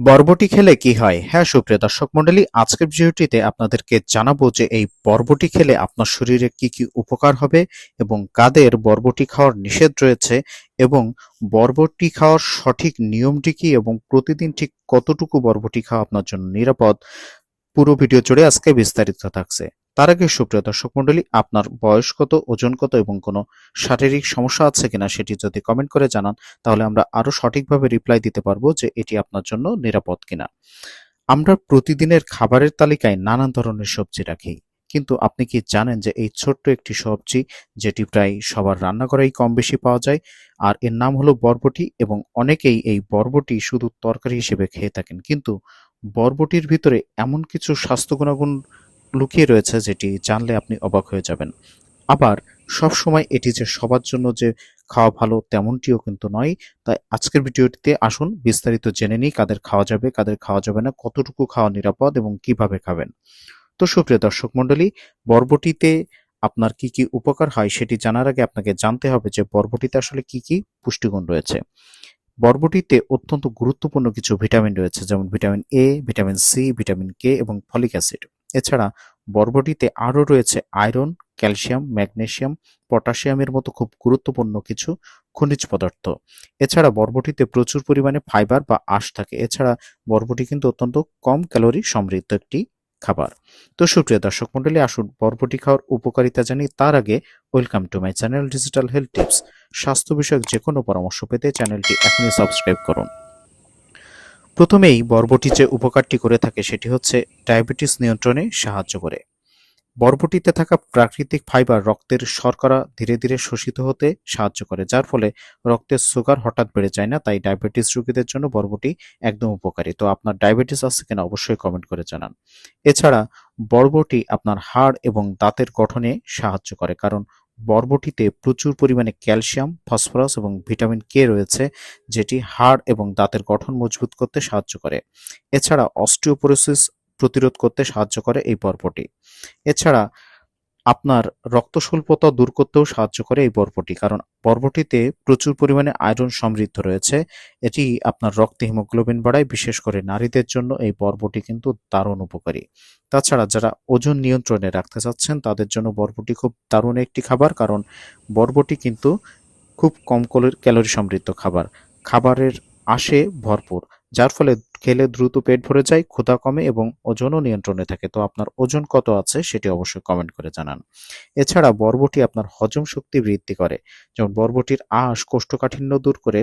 বরবটি খেলে কি হয়? হ্যাঁ সুপ্রিয় দর্শক মন্ডলী আজকের ভিডিওটিতে আপনাদেরকে জানাব যে এই বরবটি খেলে আপনার শরীরে কি কি উপকার হবে এবং কাদের বরবটি খাওয়ার নিষেধ রয়েছে এবং বরবটি খাওয়ার সঠিক নিয়মটি কি এবং প্রতিদিন ঠিক কতটুকু বরবটি খাওয়া আপনার জন্য নিরাপদ? পুরো ভিডিও জুড়ে আজকে বিস্তারিত থাকছে। তার আগে সুপ্রিয় দর্শক মণ্ডলী, আপনার বয়স কত, ওজন কত এবং কোনো শারীরিক সমস্যা আছে কিনা সেটি যদি কমেন্ট করে জানান, তাহলে আমরা আরও সঠিকভাবে রিপ্লাই দিতে পারব যে এটি আপনার জন্য নিরাপদ কিনা। আমরা প্রতিদিনের খাবারের তালিকায় নানান ধরনের সবজি রাখি, কিন্তু আপনি কি জানেন যে এই ছোট্ট একটি সবজি যেটি প্রায় সবার রান্নাঘরেই কম বেশি পাওয়া যায়, আর এর নাম হলো বরবটি এবং অনেকেই এই বরবটি শুধু তরকারি হিসেবে খেয়ে থাকেন, কিন্তু বরবটির ভিতরে এমন কিছু স্বাস্থ্য গুণাগুণ লুকিয়ে রয়েছে যেটি জানলে আপনি অবাক হয়ে যাবেন। আবার সব সময় এটি যে সবার জন্য যে খাওয়া ভালো তেমনটিও কিন্তু নয়। তাই আজকের ভিডিওটিতে আসুন, বিস্তারিত জেনে নিই কাদের খাওয়া যাবে, কাদের খাওয়া যাবে না, কতটুকু খাওয়া নিরাপদ এবং কীভাবে খাবেন। তো সুপ্রিয় দর্শক মণ্ডলী বরবটিতে আপনার কি কি উপকার হয় সেটি জানার আগে আপনাকে জানতে হবে যে বরবটিতে আসলে কি কি পুষ্টিগুণ রয়েছে। বরবটিতে অত্যন্ত গুরুত্বপূর্ণ কিছু ভিটামিন রয়েছে, যেমন vitamin A vitamin C vitamin K এবং ফলিক অ্যাসিড। এছাড়া বরবটিতে আরও রয়েছে আয়রন, ক্যালসিয়াম, ম্যাগনেসিয়াম, পটাশিয়ামের মতো খুব গুরুত্বপূর্ণ কিছু খনিজ পদার্থ। এছাড়া বরবটিতে প্রচুর পরিমাণে ফাইবার বা আঁশ থাকে। এছাড়া বরবটি কিন্তু অত্যন্ত কম ক্যালোরি সমৃদ্ধ একটি খাবার। তো সুপ্রিয় দর্শক মন্ডলী আসুন বরবটি খাওয়ার উপকারিতা জানি। তার আগে welcome to my channel digital health tips. স্বাস্থ্য বিষয়ক যে কোনো পরামর্শ পেতে চ্যানেলটি এখনই সাবস্ক্রাইব করুন। প্রথমেই বরবটি যে উপকারটি করে থাকে সেটি হচ্ছে ডায়াবেটিস নিয়ন্ত্রণে সাহায্য করে। বরবটিতে থাকা প্রাকৃতিক ফাইবার রক্তের শর্করা ধীরে ধীরে শোষিত হতে সাহায্য করে, যার ফলে রক্তের সুগার হঠাৎ বেড়ে যায় না, তাই ডায়াবেটিস রোগীদের জন্য বরবটি একদম উপকারী। তো আপনার ডায়াবেটিস আছে কিনা অবশ্যই কমেন্ট করে জানান। এছাড়া বরবটি আপনার হাড় এবং দাঁতের গঠনে সাহায্য করে, কারণ বরবটিতে প্রচুর পরিমাণে ক্যালসিয়াম, ফসফরাস এবং ভিটামিন কে রয়েছে, যেটি হাড় এবং দাঁতের গঠন মজবুত করতে সাহায্য করে। এছাড়া অস্টিওপোরোসিস প্রতিরোধ করতে সাহায্য করে এই বরবটি। এছাড়া আপনার রক্ত স্বল্পতা দূর করতেও সাহায্য করে এই বরবটি কারণ বরবটিতে প্রচুর পরিমাণে আয়রন সমৃদ্ধ রয়েছে। এটি আপনার রক্তে হিমোগ্লোবিন বাড়ায়, বিশেষ করে নারীদের জন্য এই বরবটি কিন্তু দারুণ উপকারী। তাছাড়া যারা ওজন নিয়ন্ত্রণে রাখতে চাচ্ছেন, তাদের জন্য বরবটি খুব দারুণ একটি খাবার, কারণ বরবটি কিন্তু খুব কম ক্যালোরি সমৃদ্ধ খাবার। খাবারের আসে ভরপুর, যার ফলে খেলে দ্রুত পেট ভরে যায়, ক্ষুধা কমে এবং ওজনও নিয়ন্ত্রণে থাকে। তো আপনার ওজন কত আছে সেটি অবশ্যই কমেন্ট করে জানান। এছাড়া বরবটি আপনার হজম শক্তি বৃদ্ধি করে। যেমন বরবটির আঁশ কোষ্ঠকাঠিন্য দূর করে,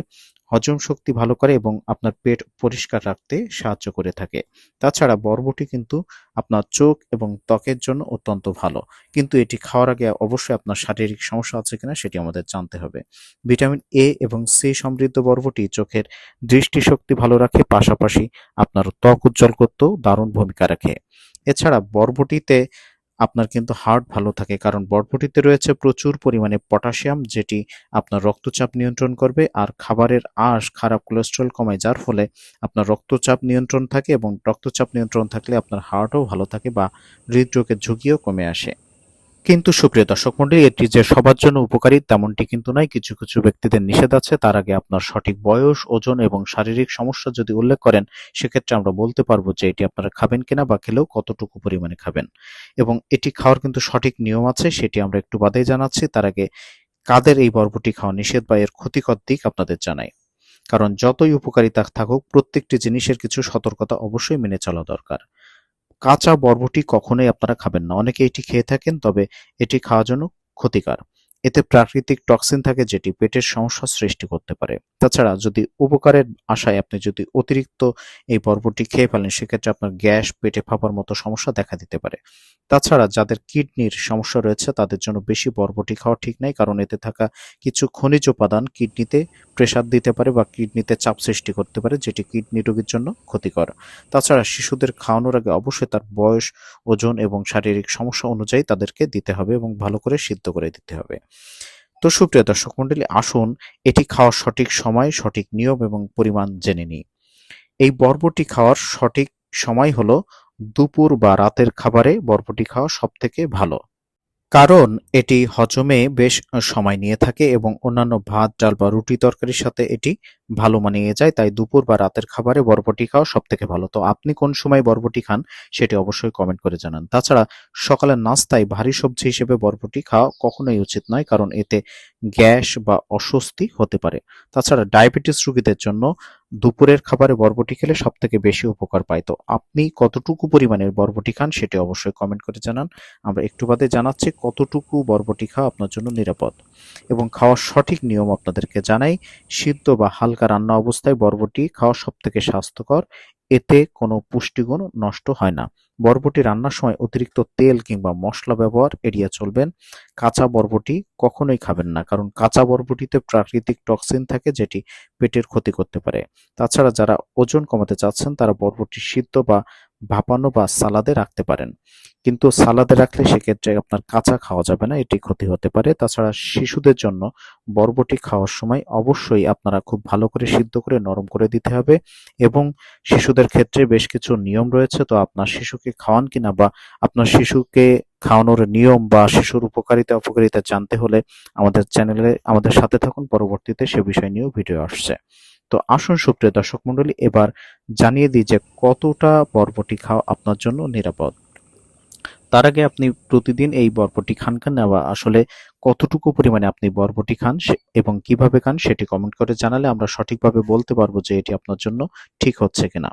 হজম শক্তি ভালো করে এবং আপনার পেট পরিষ্কার রাখতে সাহায্য করে থাকে। তাছাড়া বরবটি কিন্তু আপনার চোখ এবং ত্বকের জন্য অত্যন্ত ভালো। কিন্তু এটি খাওয়ার আগে অবশ্যই আপনার শারীরিক সমস্যা আছে কিনা সেটি আমাদের জানতে হবে। ভিটামিন এ এবং সি সমৃদ্ধ বরবটি চোখের দৃষ্টিশক্তি ভালো রাখে, পাশাপাশি আপনার ত্বক উজ্জ্বল করতেও দারুণ ভূমিকা রাখে। এছাড়া বরবটিতে আপনার কিন্তু হার্ট ভালো থাকে, কারণ বরবটিতে রয়েছে প্রচুর পরিমাণে পটাশিয়াম, যেটি আপনার রক্তচাপ নিয়ন্ত্রণ করবে, আর খাবারের আঁশ খারাপ কোলেস্ট্রল কমায়, যার ফলে আপনার রক্তচাপ নিয়ন্ত্রণ থাকে এবং রক্তচাপ নিয়ন্ত্রণ থাকলে আপনার হার্টও ভালো থাকে বা হৃদরোগের ঝুঁকিও কমে আসে। কিন্তু সুপ্রিয় দর্শক মন্ডলী এটি যে সবার জন্য উপকারী তেমনটি কিন্তু নয়। কিছু কিছু ব্যক্তিদের নিষেধ আছে। তার আগে আপনার সঠিক বয়স, ওজন এবং শারীরিক সমস্যা যদি উল্লেখ করেন, সেক্ষেত্রে আমরা বলতে পারব যে এটি আপনারা খাবেন কিনা বা খেলেও কতটুকু পরিমাণে খাবেন। এবং এটি খাওয়ার কিন্তু সঠিক নিয়ম আছে, সেটি আমরা একটু বাদেই জানাচ্ছি। তার আগে কাদের এই বরবটি খাওয়া নিষেধ বা এর ক্ষতিকর দিক আপনাদের জানাই। কারণ যতই উপকারিতা থাকুক, প্রত্যেকটি জিনিসের কিছু সতর্কতা অবশ্যই মেনে চলা দরকার। কাঁচা বরবটি কখনোই আপনারা খাবেন না। অনেকে এটি খেয়ে থাকেন, তবে এটি খাওয়ার জন্য ক্ষতিকার। এতে প্রাকৃতিক টক্সিন থাকে যেটি পেটের সমস্যা সৃষ্টি করতে পারে। তাছাড়া যদি উপকারের আশায় আপনি যদি অতিরিক্ত এই বরবটি খেয়ে ফেলেন, সেক্ষেত্রে আপনার গ্যাস, পেটে ফাঁপার মতো সমস্যা দেখা দিতে পারে। তাছাড়া যাদের কিডনির সমস্যা রয়েছে, তাদের জন্য বেশি বরবটি খাওয়া ঠিক নাই, কারণ এতে থাকা কিছু খনিজ উপাদান কিডনিতে প্রেসার দিতে পারে বা কিডনিতে চাপ সৃষ্টি করতে পারে, যেটি কিডনি রোগীর জন্য ক্ষতিকর। তাছাড়া শিশুদের খাওয়ানোর আগে অবশ্যই তার বয়স, ওজন এবং শারীরিক সমস্যা অনুযায়ী তাদেরকে দিতে হবে এবং ভালো করে সিদ্ধ করে দিতে হবে। তো সুপ্রিয় দর্শক মন্ডলী, আসুন এটি খাওয়ার সঠিক সময়, সঠিক নিয়ম এবং পরিমাণ জেনে নিই। এই বরবটি খাওয়ার সঠিক সময় হলো দুপুর বা রাতের খাবারে বরবটি খাওয়া সব থেকে ভালো। কারণ এটি হজমে বেশ সময় নিয়ে থাকে এবং অন্যান্য ভাত, ডাল বা রুটি তরকারির সাথে এটি ভালো মানিয়ে যায়, তাই দুপুর বা রাতের খাবারে বরবটি খাওয়া সব থেকে ভালো। তো আপনি কোন সময় বরবটি খান সেটি অবশ্যই কমেন্ট করে জানান। তাছাড়া সকালের নাস্তায় ভারী সবজি হিসেবে বরবটি খাওয়া কখনোই উচিত নয়, কারণ এতে গ্যাস বা অস্বস্তি হতে পারে। তাছাড়া ডায়াবেটিস রোগীদের জন্য দুপুরের খাবারে বরবটি খেলে সব থেকে বেশি উপকার পায়। তো আপনি কতটুকু পরিমাণের বরবটি খান সেটি অবশ্যই কমেন্ট করে জানান। আমরা একটু বাদে জানাচ্ছি কতটুকু বরবটি খাওয়া আপনার জন্য নিরাপদ। এবং খাওয়ার সঠিক নিয়ম আপনাদেরকে জানাই, সিদ্ধ বা হালকা রান্না অবস্থায় বরবটি খাওয়া সব থেকে স্বাস্থ্যকর। এতে কোনো পুষ্টিগুণ নষ্ট হয় না। বরবটি রান্নার সময় অতিরিক্ত তেল কিংবা মশলা ব্যবহার এড়িয়ে চলবেন। কাঁচা বরবটি কখনোই খাবেন না, কারণ কাঁচা বরবটিতে প্রাকৃতিক টক্সিন থাকে যেটি পেটের ক্ষতি করতে পারে। তাছাড়া যারা ওজন কমাতে চাচ্ছেন, তারা বরবটি সিদ্ধ বা ভাপানো বা সালাদে রাখতে পারেন। কিন্তু সালাদে রাখলে সেক্ষেত্রে আপনার কাঁচা খাওয়া যাবে না, এটি ক্ষতি হতে পারে। তাছাড়া শিশুদের জন্য বরবটি খাওয়ার সময় অবশ্যই আপনারা খুব ভালো করে সিদ্ধ করে, নরম করে দিতে হবে এবং শিশুদের ক্ষেত্রে বেশ কিছু নিয়ম রয়েছে। তো আপনার শিশুকে খাওয়ান কিনা বা আপনার শিশুকে খাওয়ানোর নিয়ম বা শিশুর উপকারিতা, অপকারিতা জানতে হলে আমাদের চ্যানেলে, আমাদের সাথে থাকুন। পরবর্তীতে সে বিষয় নিয়েও ভিডিও আসছে। তো আসুন সুপ্রিয় দর্শক মন্ডলী এবার জানিয়ে দিই যে কতটা বরবটি খাওয়া আপনার জন্য নিরাপদ। তার আগে আপনি প্রতিদিন এই বরবটি খান কেন? বা আসলে কতটুকু পরিমাণে আপনি বরবটি খান এবং কীভাবে খান সেটি কমেন্ট করে জানালে আমরা সঠিকভাবে বলতে পারব যে এটি আপনার জন্য ঠিক হচ্ছে কিনা।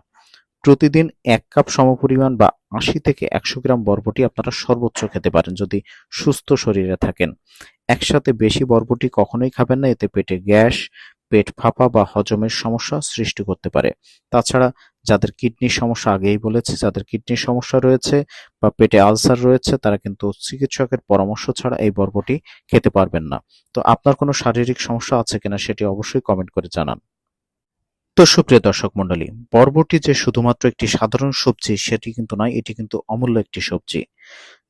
প্রতিদিন এক কাপ সমপরিমাণ বা আশি থেকে একশো গ্রাম বরবটি আপনারা সর্বোচ্চ খেতে পারেন যদি সুস্থ শরীরে থাকেন। একসাথে বেশি বরবটি কখনোই খাবেন না, এতে পেটে গ্যাস, পেট ফাঁপা বা হজমের সমস্যা সৃষ্টি করতে পারে। তাছাড়া যাদের কিডনির সমস্যা আগেই বলেছি, যাদের কিডনির সমস্যা রয়েছে বা পেটে আলসার রয়েছে, তারা কিন্তু চিকিৎসকের পরামর্শ ছাড়া এই বর্বটি খেতে পারবেন না। তো আপনার কোনো শারীরিক সমস্যা আছে কিনা সেটি অবশ্যই কমেন্ট করে জানান। তো সুপ্রিয় দর্শক মন্ডলী বরবটি যে শুধুমাত্র একটি সাধারণ সবজি সেটি কিন্তু নয়, এটি কিন্তু অমূল্য একটি সবজি।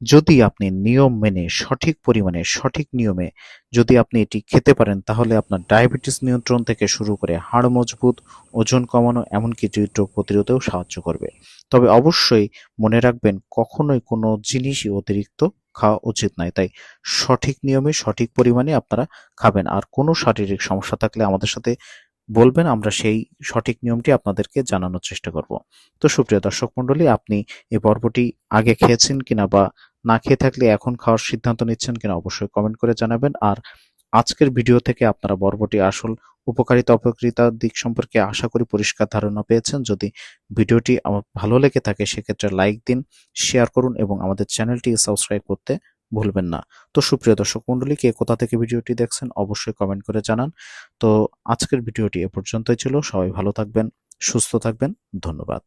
যদি আপনি নিয়ম মেনে, সঠিক পরিমাণে, সঠিক নিয়মে যদি আপনি এটি খেতে পারেন, তাহলে আপনার ডায়াবেটিস নিয়ন্ত্রণ থেকে শুরু করে হাড় মজবুত, ওজন কমানো, এমনকি হৃদরোগ প্রতিরোধেও সাহায্য করবে। তবে অবশ্যই মনে রাখবেন, কখনোই কোনো জিনিসই অতিরিক্ত খাওয়া উচিত নয়। তাই সঠিক নিয়মে, সঠিক পরিমাণে আপনারা খাবেন। আর কোনো শারীরিক সমস্যা থাকলে আমাদের সাথে বলবেন, আমরা সেই সঠিক নিয়মটি আপনাদেরকে জানানোর চেষ্টা করব। তো সুপ্রিয় দর্শক মণ্ডলী, আপনি এই পর্বটি আগে খেয়েছেন কিনা বা না খেয়ে থাকলে এখন খাওয়ার সিদ্ধান্ত নিচ্ছেন কিনা অবশ্যই কমেন্ট করে জানাবেন। আর আজকের ভিডিও থেকে আপনারা বরবটি আসল উপকারিতা অপকারিতার দিক সম্পর্কে আশা করি পরিষ্কার ধারণা পেয়েছেন। যদি ভিডিওটি আমার ভালো লেগে থাকে, সেক্ষেত্রে লাইক দিন, শেয়ার করুন এবং আমাদের চ্যানেলটি সাবস্ক্রাইব করতে ভুলবেন না। তো সুপ্রিয় দর্শক মণ্ডলী, কে কোথা থেকে ভিডিওটি দেখছেন অবশ্যই কমেন্ট করে জানান। তো আজকের ভিডিওটি এ পর্যন্তই ছিল। সবাই ভালো থাকবেন, সুস্থ থাকবেন। ধন্যবাদ।